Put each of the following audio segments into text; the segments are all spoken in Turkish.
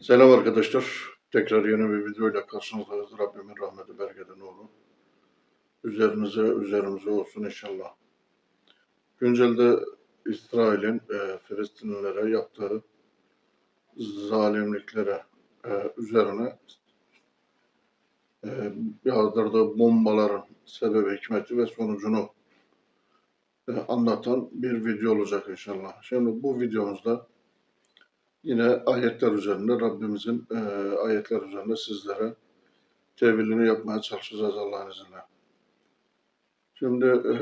Selam arkadaşlar. Tekrar yeni bir videoyla karşınızdayız. Rabbimin rahmeti, bereketi, nuru. Üzerinize, üzerimize olsun inşallah. Güncelde İsrail'in e, Filistinlilere yaptığı zalimliklere e, üzerine e, yağdırdığı bombaların sebebi, hikmeti ve sonucunu e, anlatan bir video olacak inşallah. Şimdi bu videomuzda Yine ayetler üzerinde Rabbimizin e, ayetler üzerinde sizlere tevilini yapmaya çalışacağız Allah'ın izniyle. Şimdi e,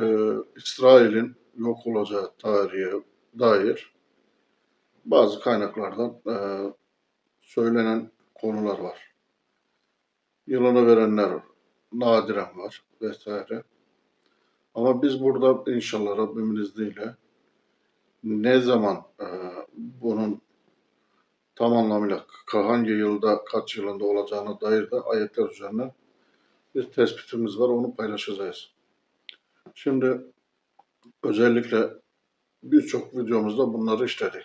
İsrail'in yok olacağı tarihe dair bazı kaynaklardan e, söylenen konular var. Yılını verenler nadiren var vesaire. Ama biz burada inşallah Rabbimin izniyle ne zaman e, bunun tam anlamıyla hangi yılda, kaç yılında olacağına dair de ayetler üzerine bir tespitimiz var, onu paylaşacağız. Şimdi özellikle birçok videomuzda bunları işledik.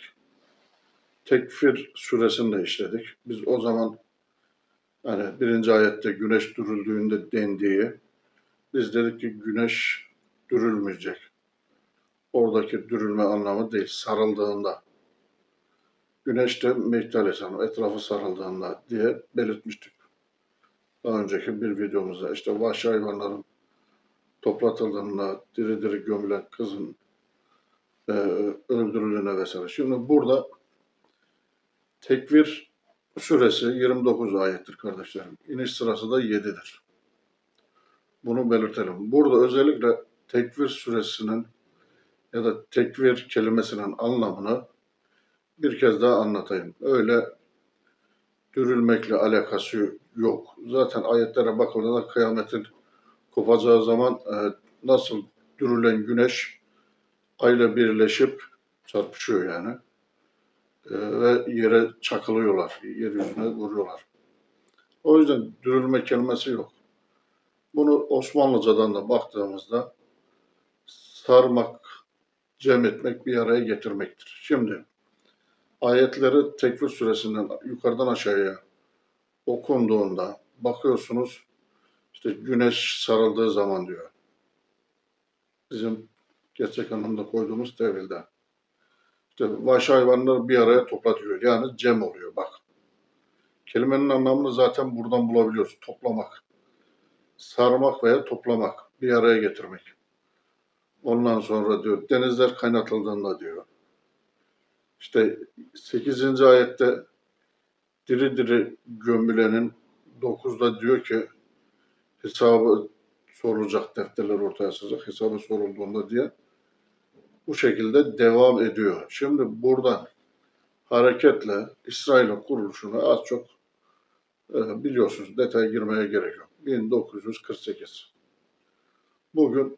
Tekfir suresini de işledik. Biz o zaman hani birinci ayette güneş dürüldüğünde dendiği, biz dedik ki güneş dürülmeyecek. Oradaki dürülme anlamı değil, sarıldığında güneşte Mehdi Aleyhisselam etrafı sarıldığında diye belirtmiştik. Daha önceki bir videomuzda işte vahşi hayvanların toplatıldığında diri diri gömülen kızın e, öldürüldüğüne vesaire. Şimdi burada tekvir suresi 29 ayettir kardeşlerim. İniş sırası da 7'dir. Bunu belirtelim. Burada özellikle tekvir suresinin ya da tekvir kelimesinin anlamını bir kez daha anlatayım. Öyle dürülmekle alakası yok. Zaten ayetlere bakıldığında kıyametin kopacağı zaman e, nasıl dürülen güneş ayla birleşip çarpışıyor yani. E, ve yere çakılıyorlar, yeryüzüne vuruyorlar. O yüzden dürülme kelimesi yok. Bunu Osmanlıcadan da baktığımızda sarmak, cem etmek, bir araya getirmektir. Şimdi ayetleri Tekvir suresinden yukarıdan aşağıya okunduğunda bakıyorsunuz işte güneş sarıldığı zaman diyor. Bizim gerçek anlamda koyduğumuz tevilde. İşte vahşi hayvanları bir araya toplatıyor. Yani cem oluyor bak. Kelimenin anlamını zaten buradan bulabiliyoruz. Toplamak. Sarmak veya toplamak. Bir araya getirmek. Ondan sonra diyor denizler kaynatıldığında diyor. İşte 8. ayette diri diri gömülenin 9'da diyor ki hesabı sorulacak, defterler ortaya çıkacak, hesabı sorulduğunda diye bu şekilde devam ediyor. Şimdi buradan hareketle İsrail'in kuruluşunu az çok e, biliyorsunuz. Detaya girmeye gerek yok. 1948. Bugün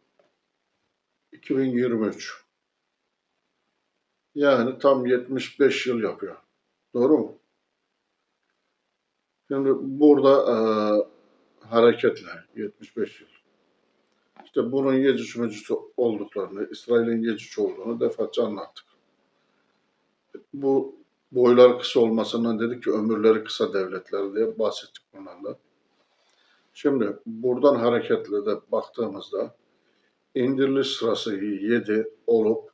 2023. Yani tam 75 yıl yapıyor. Doğru mu? Şimdi burada e, hareketle 75 yıl. İşte bunun Yecüc Mecüc olduklarını, İsrail'in Yecüc olduğunu defaatçe anlattık. Bu boylar kısa olmasından dedik ki ömürleri kısa devletler diye bahsettik bundan da. Şimdi buradan hareketle de baktığımızda indiriliş sırası 7 olup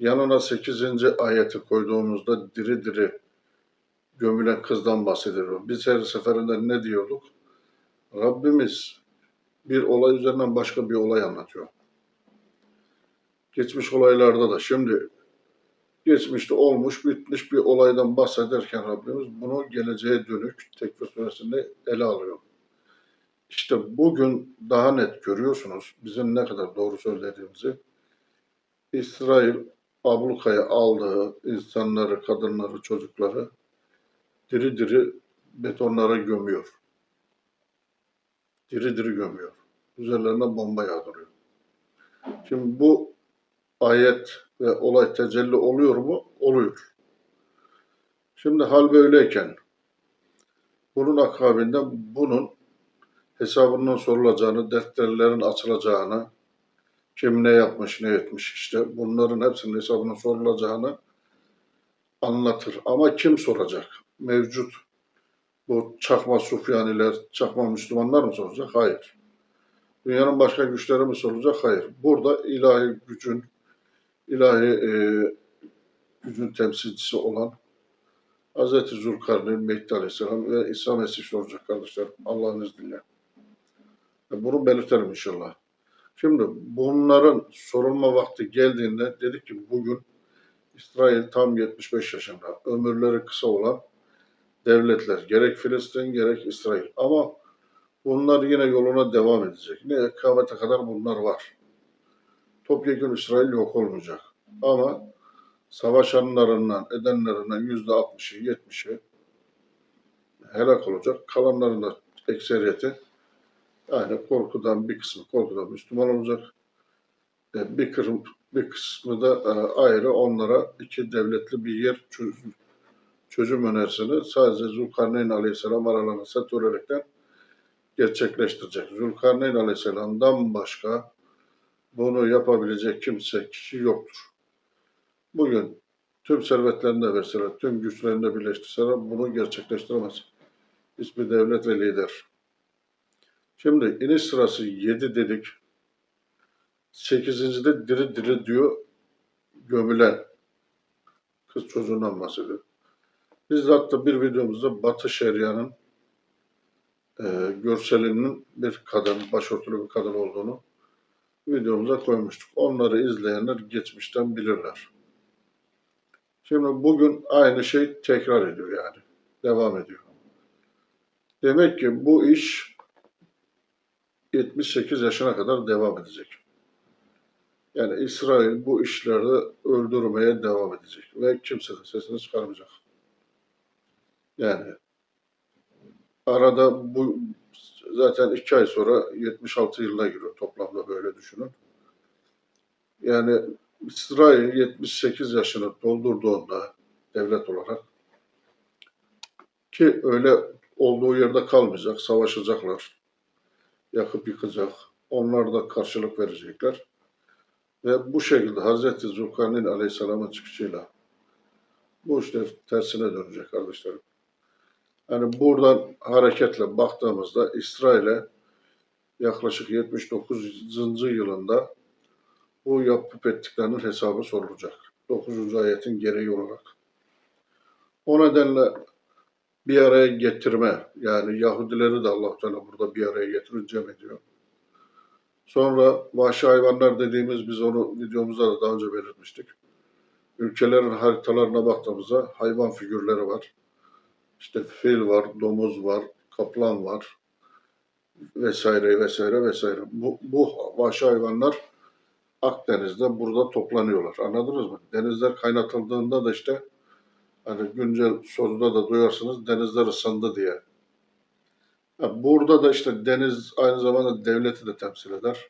yanına 8. ayeti koyduğumuzda diri diri gömülen kızdan bahsediyor. Biz her seferinde ne diyorduk? Rabbimiz bir olay üzerinden başka bir olay anlatıyor. Geçmiş olaylarda da şimdi geçmişte olmuş bitmiş bir olaydan bahsederken Rabbimiz bunu geleceğe dönük Tekfir suresinde ele alıyor. İşte bugün daha net görüyorsunuz bizim ne kadar doğru söylediğimizi. İsrail ablukaya aldığı insanları, kadınları, çocukları diri diri betonlara gömüyor. Diri diri gömüyor. Üzerlerine bomba yağdırıyor. Şimdi bu ayet ve olay tecelli oluyor mu? Oluyor. Şimdi hal böyleyken bunun akabinde bunun hesabının sorulacağını, defterlerin açılacağını, kim ne yapmış, ne etmiş işte bunların hepsinin hesabının sorulacağını anlatır. Ama kim soracak? mevcut bu çakma Sufyaniler, çakma Müslümanlar mı soracak? Hayır. Dünyanın başka güçleri mi soracak? Hayır. Burada ilahi gücün, ilahi e, gücün temsilcisi olan Hz. Zülkarneyn, Mehdi Aleyhisselam ve İsa Mesih soracak kardeşlerim Allah'ın izniyle. E, Bunu belirtelim inşallah. Şimdi bunların sorulma vakti geldiğinde dedik ki bugün İsrail tam 75 yaşında. Ömürleri kısa olan devletler. Gerek Filistin gerek İsrail. Ama bunlar yine yoluna devam edecek. Ne kıyamete kadar bunlar var. Topyekun İsrail yok olmayacak. Ama savaşanlarından, edenlerinden yüzde altmışı, yetmişi helak olacak. Kalanların da ekseriyeti yani korkudan bir kısmı korkudan Müslüman olacak. E, Bir, kırım, bir kısmı da e, ayrı onlara iki devletli bir yer çözüm, çözüm önerisini sadece Zülkarneyn Aleyhisselam aralarında setörelekten gerçekleştirecek. Zülkarneyn Aleyhisselam'dan başka bunu yapabilecek kimse, kişi yoktur. Bugün tüm servetlerini de verseler, tüm güçlerini de birleştirseler bunu gerçekleştiremez. Hiçbir devlet ve lider. Şimdi iniş sırası 7 dedik. 8. diri diri diyor gömülen kız çocuğundan bahsediyor. Biz de hatta bir videomuzda Batı Şeria'nın e, görselinin bir kadın, başörtülü bir kadın olduğunu videomuza koymuştuk. Onları izleyenler geçmişten bilirler. Şimdi bugün aynı şey tekrar ediyor yani. Devam ediyor. Demek ki bu iş 78 yaşına kadar devam edecek. Yani İsrail bu işlerde öldürmeye devam edecek ve kimse de sesini çıkarmayacak. Yani arada bu zaten iki ay sonra 76 yılına giriyor toplamda böyle düşünün. Yani İsrail 78 yaşını doldurduğunda devlet olarak ki öyle olduğu yerde kalmayacak, savaşacaklar. Yakıp yıkacak. Onlar da karşılık verecekler. Ve bu şekilde Hazreti Zülkarneyn Aleyhisselam'ın çıkışıyla bu işler tersine dönecek kardeşlerim. Yani buradan hareketle baktığımızda İsrail'e yaklaşık 79. yılında bu yapıp ettiklerinin hesabı sorulacak. 9. ayetin gereği olarak. O nedenle bir araya getirme, yani Yahudileri de allah Teala burada bir araya getirir, cem ediyor. Sonra vahşi hayvanlar dediğimiz, biz onu videomuzda da daha önce belirtmiştik. Ülkelerin haritalarına baktığımızda hayvan figürleri var. İşte fil var, domuz var, kaplan var vesaire vesaire vesaire. Bu, bu vahşi hayvanlar Akdeniz'de burada toplanıyorlar. Anladınız mı? Denizler kaynatıldığında da işte hani güncel soruda da duyarsınız denizler ısındı diye. Burada da işte deniz aynı zamanda devleti de temsil eder.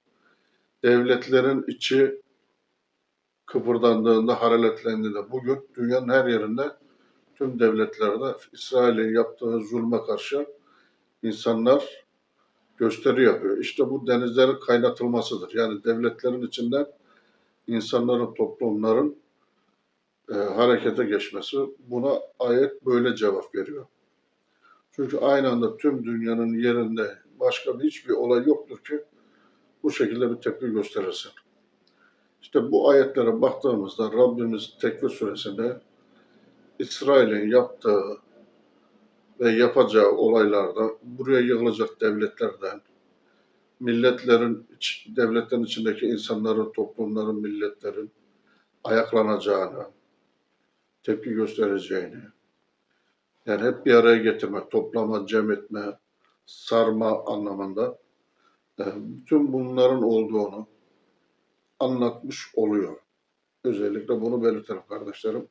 Devletlerin içi kıpırdandığında, hareketlendiğinde bugün dünyanın her yerinde tüm devletlerde İsrail'in yaptığı zulme karşı insanlar gösteri yapıyor. İşte bu denizlerin kaynatılmasıdır. Yani devletlerin içinden insanların, toplumların e, harekete geçmesi. Buna ayet böyle cevap veriyor. Çünkü aynı anda tüm dünyanın yerinde başka bir hiçbir olay yoktur ki bu şekilde bir tepki gösterirsin. İşte bu ayetlere baktığımızda Rabbimiz Tekvir suresinde İsrail'in yaptığı ve yapacağı olaylarda buraya yığılacak devletlerden, milletlerin, devletlerin içindeki insanların, toplumların, milletlerin ayaklanacağını, tepki göstereceğini, yani hep bir araya getirmek, toplama, cem etme, sarma anlamında e, bütün bunların olduğunu anlatmış oluyor. Özellikle bunu belirtelim kardeşlerim.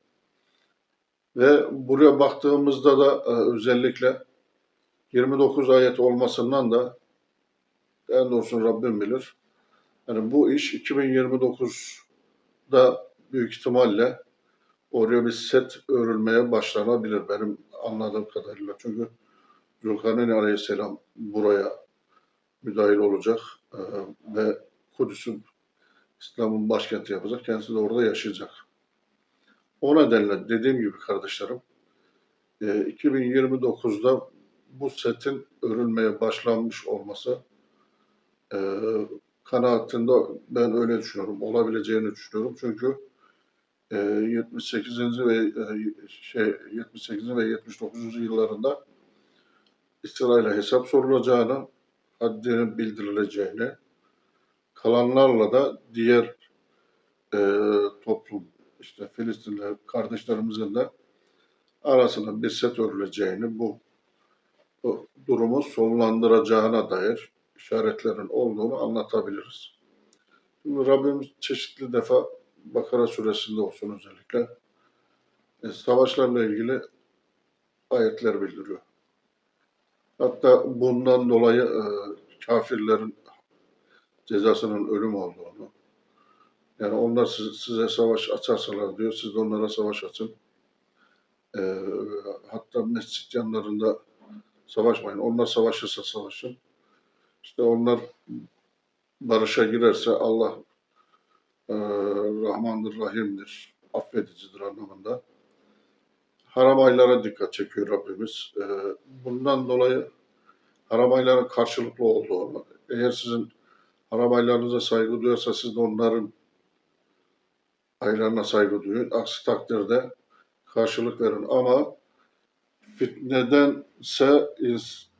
Ve buraya baktığımızda da e, özellikle 29 ayet olmasından da en doğrusunu Rabbim bilir. Yani bu iş 2029'da büyük ihtimalle oraya bir set örülmeye başlanabilir benim anladığım kadarıyla. Çünkü Zülkarneyn Aleyhisselam buraya müdahil olacak e, ve Kudüs'ün İslam'ın başkenti yapacak. Kendisi de orada yaşayacak. O nedenle dediğim gibi kardeşlerim e, 2029'da bu setin örülmeye başlanmış olması e, kanaatinde ben öyle düşünüyorum. Olabileceğini düşünüyorum. Çünkü e, 78. ve e, şey 78. ve 79. yıllarında İsrail'e hesap sorulacağını, haddinin bildirileceğini, kalanlarla da diğer e, toplum, işte Filistinli kardeşlerimizin de arasında bir set örüleceğini, bu, bu durumu sonlandıracağına dair işaretlerin olduğunu anlatabiliriz. Şimdi Rabbimiz çeşitli defa Bakara suresinde olsun özellikle e, savaşlarla ilgili ayetler bildiriyor. Hatta bundan dolayı e, kafirlerin cezasının ölüm olduğunu, yani onlar siz- size savaş açarsalar diyor, siz de onlara savaş açın. E, hatta mescit yanlarında savaşmayın. Onlar savaşırsa savaşın. İşte onlar barışa girerse Allah e, Rahmandır, Rahim'dir, affedicidir anlamında. Haram aylara dikkat çekiyor Rabbimiz. E, bundan dolayı haram ayların karşılıklı olduğunu, eğer sizin haram aylarınıza saygı duyarsa siz de onların aylarına saygı duyun. Aksi takdirde karşılık verin. Ama fitnedense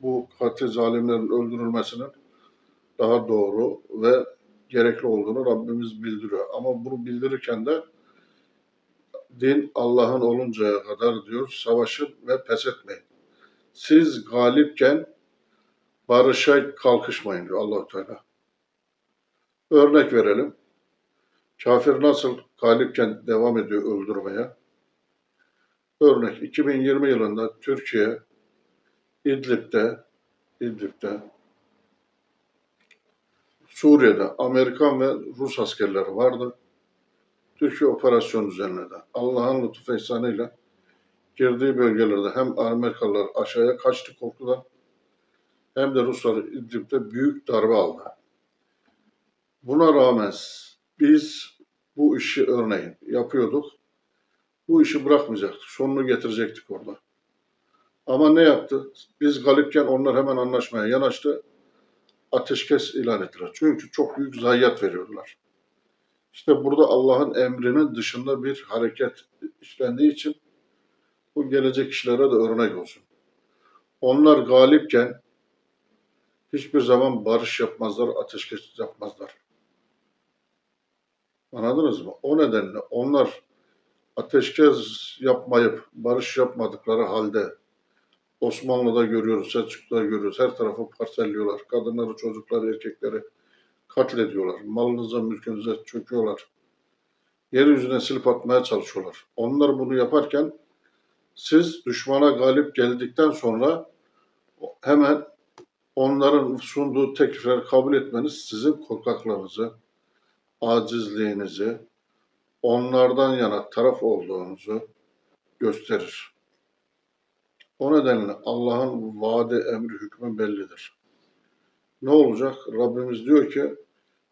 bu katil zalimlerin öldürülmesinin daha doğru ve gerekli olduğunu Rabbimiz bildiriyor. Ama bunu bildirirken de din Allah'ın oluncaya kadar diyor savaşın ve pes etmeyin. Siz galipken barışa kalkışmayın diyor Allahu Teala. Örnek verelim. Kafir nasıl galipken devam ediyor öldürmeye? Örnek 2020 yılında Türkiye İdlib'de İdlib'de Suriye'de Amerikan ve Rus askerleri vardı. Türkiye operasyon düzenledi. Allah'ın lütfu ihsanıyla girdiği bölgelerde hem Amerikalılar aşağıya kaçtı korkudan hem de Ruslar İdlib'de büyük darbe aldı. Buna rağmen biz bu işi örneğin yapıyorduk. Bu işi bırakmayacaktık. Sonunu getirecektik orada. Ama ne yaptı? Biz galipken onlar hemen anlaşmaya yanaştı. Ateşkes ilan ettiler. Çünkü çok büyük zayiat veriyorlar. İşte burada Allah'ın emrinin dışında bir hareket işlendiği için bu gelecek işlere de örnek olsun. Onlar galipken hiçbir zaman barış yapmazlar, ateşkes yapmazlar. Anladınız mı? O nedenle onlar ateşkes yapmayıp barış yapmadıkları halde Osmanlı'da görüyoruz, Selçuklu'da görüyoruz. Her tarafı parselliyorlar. Kadınları, çocukları, erkekleri katlediyorlar. Malınıza, mülkünüze çöküyorlar. Yeryüzüne silip atmaya çalışıyorlar. Onlar bunu yaparken siz düşmana galip geldikten sonra hemen onların sunduğu teklifleri kabul etmeniz sizin korkaklığınızı, acizliğinizi, onlardan yana taraf olduğunuzu gösterir. O nedenle Allah'ın vaadi, emri, hükmü bellidir. Ne olacak? Rabbimiz diyor ki,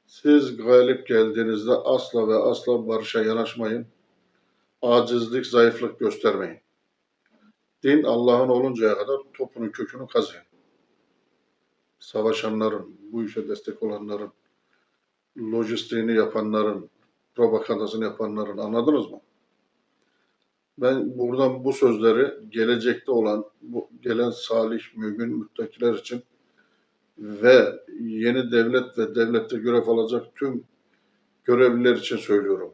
siz galip geldiğinizde asla ve asla barışa yanaşmayın. Acizlik, zayıflık göstermeyin. Din Allah'ın oluncaya kadar topunun kökünü kazıyın. Savaşanların, bu işe destek olanların, lojistiğini yapanların, propagandasını yapanların anladınız mı? Ben buradan bu sözleri gelecekte olan, bu gelen salih, mümin, müttakiler için ve yeni devlet ve devlette görev alacak tüm görevliler için söylüyorum.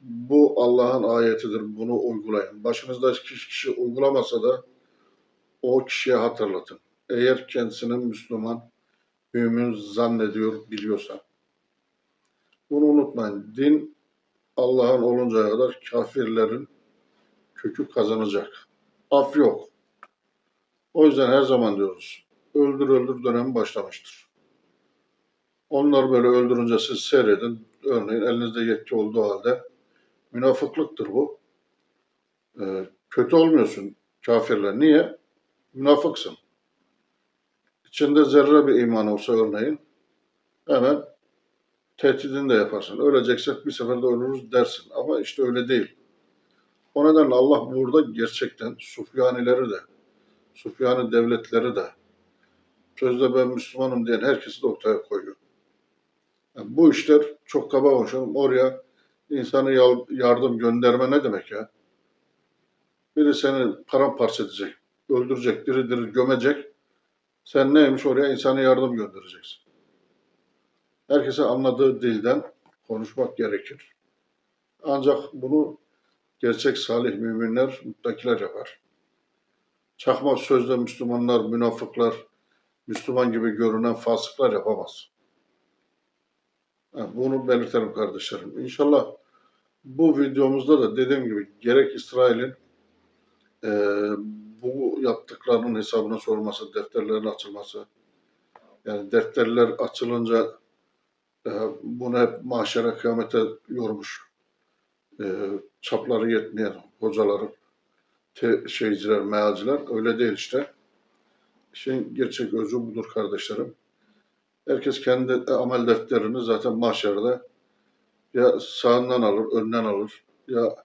Bu Allah'ın ayetidir. Bunu uygulayın. Başınızdaki kişi uygulamasa da o kişiye hatırlatın. Eğer kendisinin Müslüman, mümin zannediyor, biliyorsa. Bunu unutmayın. Din Allah'ın oluncaya kadar kafirlerin kökü kazanacak. Af yok. O yüzden her zaman diyoruz. Öldür öldür dönemi başlamıştır. Onlar böyle öldürünce siz seyredin. Örneğin elinizde yetki olduğu halde münafıklıktır bu. Ee, kötü olmuyorsun kafirler. Niye? Münafıksın. İçinde zerre bir iman olsa örneğin hemen tehdidini de yaparsın. Öleceksek bir seferde ölürüz dersin. Ama işte öyle değil. O nedenle Allah burada gerçekten Sufyanileri de, Sufyani devletleri de, sözde ben Müslümanım diyen herkesi de ortaya koyuyor. Yani bu işler çok kaba konuşalım. Oraya insanı yardım gönderme ne demek ya? Biri seni paramparça edecek, öldürecek, diri diri gömecek. Sen neymiş oraya insanı yardım göndereceksin. Herkese anladığı dilden konuşmak gerekir. Ancak bunu gerçek salih müminler, muttakiler yapar. Çakma sözde Müslümanlar, münafıklar, Müslüman gibi görünen fasıklar yapamaz. Bunu belirtelim kardeşlerim. İnşallah bu videomuzda da dediğim gibi gerek İsrail'in eee, bu yaptıklarının hesabına sorulması, defterlerin açılması, yani defterler açılınca bunu hep mahşere kıyamete yormuş. Eee, çapları yetmeyen hocaları, te, şeyciler, mealciler öyle değil işte. İşin gerçek özü budur kardeşlerim. Herkes kendi amel defterini zaten mahşerde ya sağından alır, önden alır, ya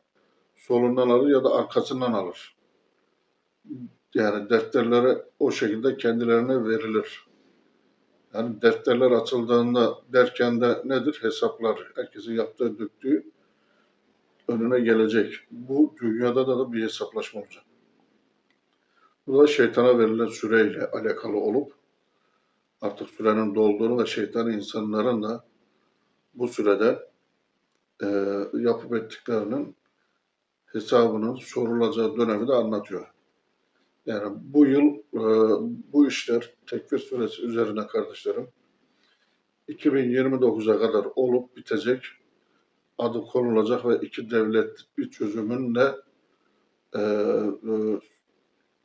solundan alır ya da arkasından alır. Yani defterleri o şekilde kendilerine verilir. Yani defterler açıldığında derken de nedir? Hesaplar. Herkesin yaptığı, döktüğü önüne gelecek. Bu dünyada da, da bir hesaplaşma olacak. Bu da şeytana verilen süreyle alakalı olup artık sürenin dolduğunu ve şeytan insanların da bu sürede e, yapıp ettiklerinin hesabının sorulacağı dönemi de anlatıyor. Yani bu yıl e, bu işler tekfir suresi üzerine kardeşlerim 2029'a kadar olup bitecek adı konulacak ve iki devletlik bir çözümün de e, e,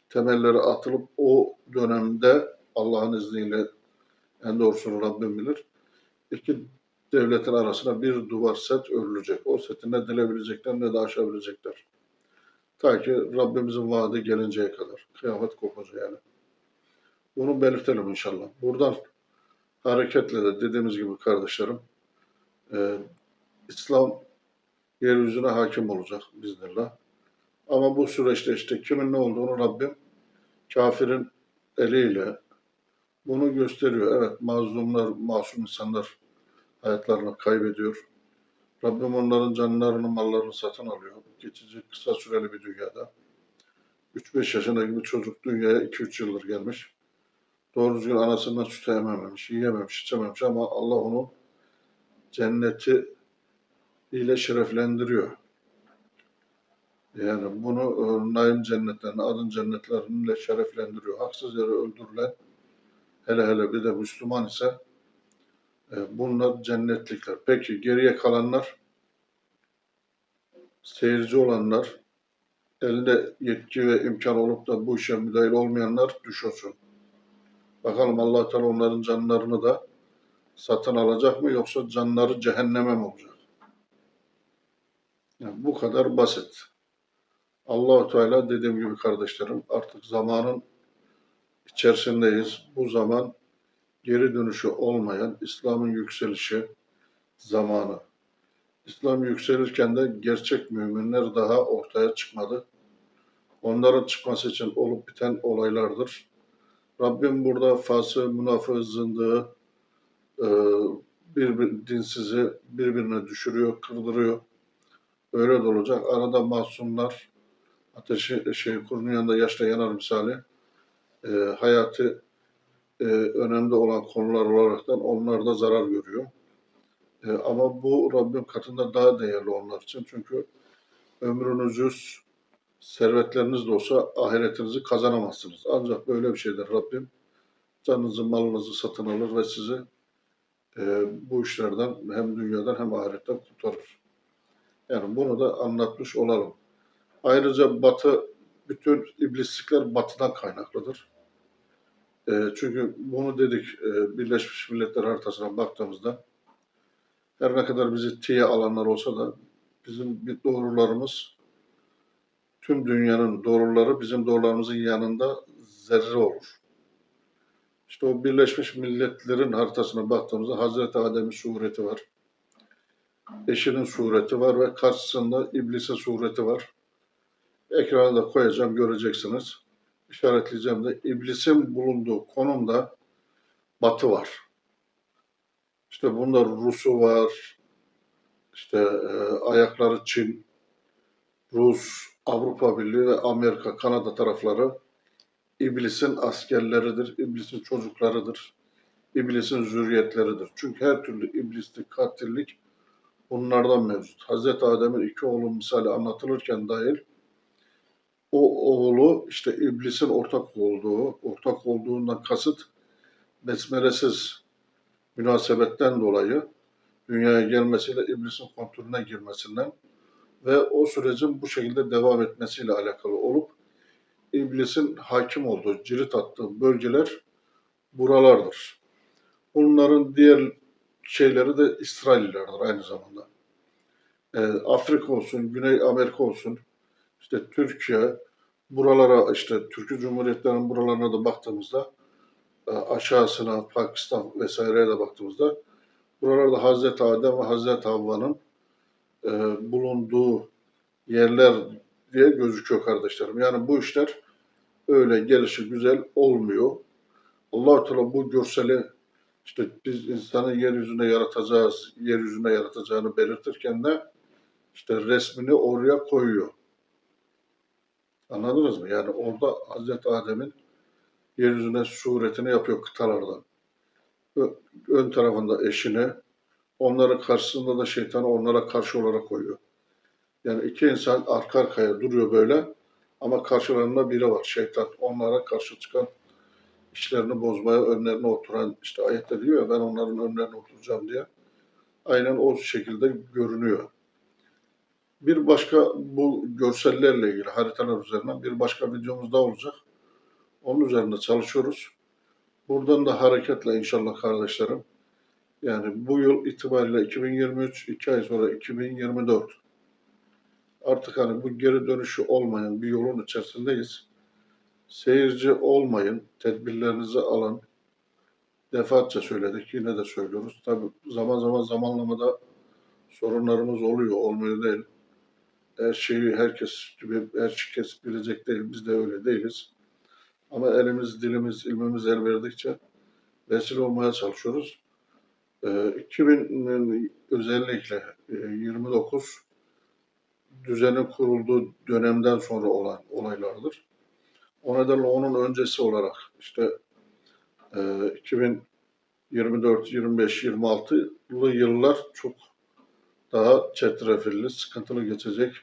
temelleri atılıp o dönemde Allah'ın izniyle en doğrusunu Rabbim bilir. İki devletin arasına bir duvar set örülecek. O seti ne delebilecekler ne de aşabilecekler. Ta ki Rabbimizin vaadi gelinceye kadar. Kıyamet kopacak yani. Bunu belirtelim inşallah. Buradan hareketle de dediğimiz gibi kardeşlerim e, İslam yeryüzüne hakim olacak biznillah. Ama bu süreçte işte kimin ne olduğunu Rabbim kafirin eliyle bunu gösteriyor. Evet mazlumlar, masum insanlar hayatlarını kaybediyor. Rabbim onların canlarını, mallarını satın alıyor. Geçici, kısa süreli bir dünyada. 3-5 yaşındaki bir çocuk dünyaya 2-3 yıldır gelmiş. Doğru düzgün anasından süt emememiş, yiyememiş, içememiş ama Allah onu cenneti ile şereflendiriyor. Yani bunu e, naim cennetlerine, adın cennetleriyle şereflendiriyor. Haksız yere öldürülen, hele hele bir de Müslüman ise bunlar cennetlikler. Peki geriye kalanlar, seyirci olanlar, elinde yetki ve imkan olup da bu işe müdahil olmayanlar düşünsün. Bakalım allah Teala onların canlarını da satın alacak mı yoksa canları cehenneme mi olacak? Yani bu kadar basit. Allahu Teala dediğim gibi kardeşlerim artık zamanın içerisindeyiz. Bu zaman geri dönüşü olmayan İslam'ın yükselişi zamanı. İslam yükselirken de gerçek müminler daha ortaya çıkmadı. Onların çıkması için olup biten olaylardır. Rabbim burada fası, münafığı, zındığı, e, bir, bir dinsizi birbirine düşürüyor, kırdırıyor. Öyle de olacak. Arada masumlar ateşi şey kurunun yanında yaşla yanar misali e, hayatı e, önemli olan konular olaraktan onlar da zarar görüyor. E, ama bu Rabbim katında daha değerli onlar için. Çünkü ömrünüz, servetleriniz de olsa ahiretinizi kazanamazsınız. Ancak böyle bir şeydir Rabbim. Canınızı, malınızı satın alır ve sizi e, bu işlerden hem dünyadan hem ahiretten kurtarır. Yani bunu da anlatmış olalım. Ayrıca Batı, bütün iblislikler Batı'dan kaynaklıdır. E, çünkü bunu dedik e, Birleşmiş Milletler haritasına baktığımızda her ne kadar bizi tiye alanlar olsa da bizim bir doğrularımız tüm dünyanın doğruları bizim doğrularımızın yanında zerre olur. İşte o Birleşmiş Milletler'in haritasına baktığımızda Hazreti Adem'in sureti var. Eşinin sureti var ve karşısında iblisin sureti var. Ekrana da koyacağım göreceksiniz. İşaretleyeceğim de iblisin bulunduğu konumda batı var. İşte bunda Rus'u var, işte e, ayakları Çin, Rus, Avrupa Birliği ve Amerika, Kanada tarafları iblisin askerleridir, iblisin çocuklarıdır, iblisin zürriyetleridir. Çünkü her türlü iblislik, katillik bunlardan mevcut. Hazreti Adem'in iki oğlu misali anlatılırken dahil o oğlu işte iblisin ortak olduğu, ortak olduğundan kasıt besmelesiz münasebetten dolayı dünyaya gelmesiyle iblisin kontrolüne girmesinden ve o sürecin bu şekilde devam etmesiyle alakalı olup iblisin hakim olduğu, cirit attığı bölgeler buralardır. Bunların diğer şeyleri de İsraillilerdir aynı zamanda. Ee, Afrika olsun, Güney Amerika olsun, işte Türkiye, buralara işte Türkiye Cumhuriyetlerinin buralarına da baktığımızda e, aşağısına Pakistan vesaireye de baktığımızda buralarda Hazreti Adem ve Hazreti Havva'nın e, bulunduğu yerler diye gözüküyor kardeşlerim. Yani bu işler öyle gelişi güzel olmuyor. allah Teala bu görseli işte biz insanı yeryüzünde yaratacağız, yeryüzünde yaratacağını belirtirken de işte resmini oraya koyuyor. Anladınız mı? Yani orada Hazreti Adem'in yeryüzüne suretini yapıyor kıtalardan. Ön tarafında eşini, onların karşısında da şeytanı onlara karşı olarak koyuyor. Yani iki insan arka arkaya duruyor böyle ama karşılarında biri var şeytan. Onlara karşı çıkan işlerini bozmaya önlerine oturan işte ayette diyor ya ben onların önlerine oturacağım diye. Aynen o şekilde görünüyor. Bir başka bu görsellerle ilgili haritalar üzerinden bir başka videomuz daha olacak. Onun üzerinde çalışıyoruz. Buradan da hareketle inşallah kardeşlerim. Yani bu yıl itibariyle 2023, 2 ay sonra 2024. Artık hani bu geri dönüşü olmayan bir yolun içerisindeyiz. Seyirci olmayın, tedbirlerinizi alın. Defaatçe söyledik, yine de söylüyoruz. Tabi zaman zaman zamanlamada sorunlarımız oluyor, olmuyor değil. Her şeyi herkes gibi herkes bilecek değil, biz de öyle değiliz. Ama elimiz, dilimiz, ilmimiz el verdikçe vesile olmaya çalışıyoruz. Ee, 2000 özellikle e, 29 düzenin kurulduğu dönemden sonra olan olaylardır. O nedenle onun öncesi olarak işte e, 2024, 25, 26'lı yıllar çok daha çetrefilli, sıkıntılı geçecek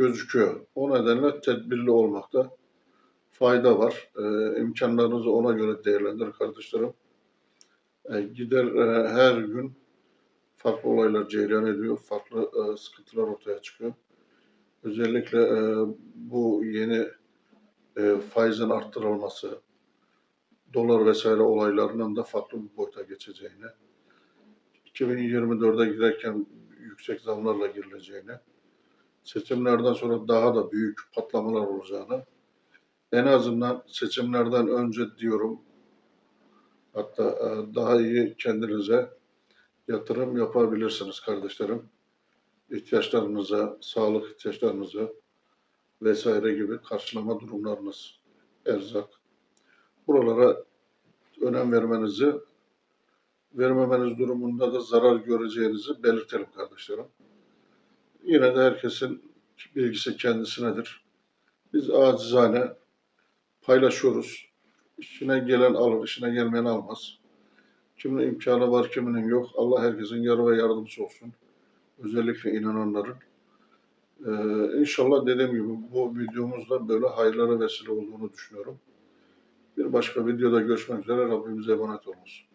gözüküyor. O nedenle tedbirli olmakta fayda var. E, imkanlarınızı ona göre değerlendirin kardeşlerim. E, gider e, her gün farklı olaylar cereyan ediyor, farklı e, sıkıntılar ortaya çıkıyor. Özellikle e, bu yeni e, faizin arttırılması, dolar vesaire olaylarının da farklı bir boyuta geçeceğini, 2024'e girerken yüksek zamlarla girileceğini, seçimlerden sonra daha da büyük patlamalar olacağını, en azından seçimlerden önce diyorum, hatta e, daha iyi kendinize yatırım yapabilirsiniz kardeşlerim. İhtiyaçlarınıza, sağlık ihtiyaçlarınıza vesaire gibi karşılama durumlarınız, erzak. Buralara önem vermenizi, vermemeniz durumunda da zarar göreceğinizi belirtelim kardeşlerim. Yine de herkesin bilgisi kendisinedir. Biz acizane paylaşıyoruz. İşine gelen alır, işine gelmeyen almaz. Kimin imkanı var, kiminin yok. Allah herkesin yarı ve yardımcısı olsun. Özellikle inananların. Ee, inşallah dediğim gibi bu videomuzda böyle hayırlara vesile olduğunu düşünüyorum. Bir başka videoda görüşmek üzere. Rabbimize emanet olunuz.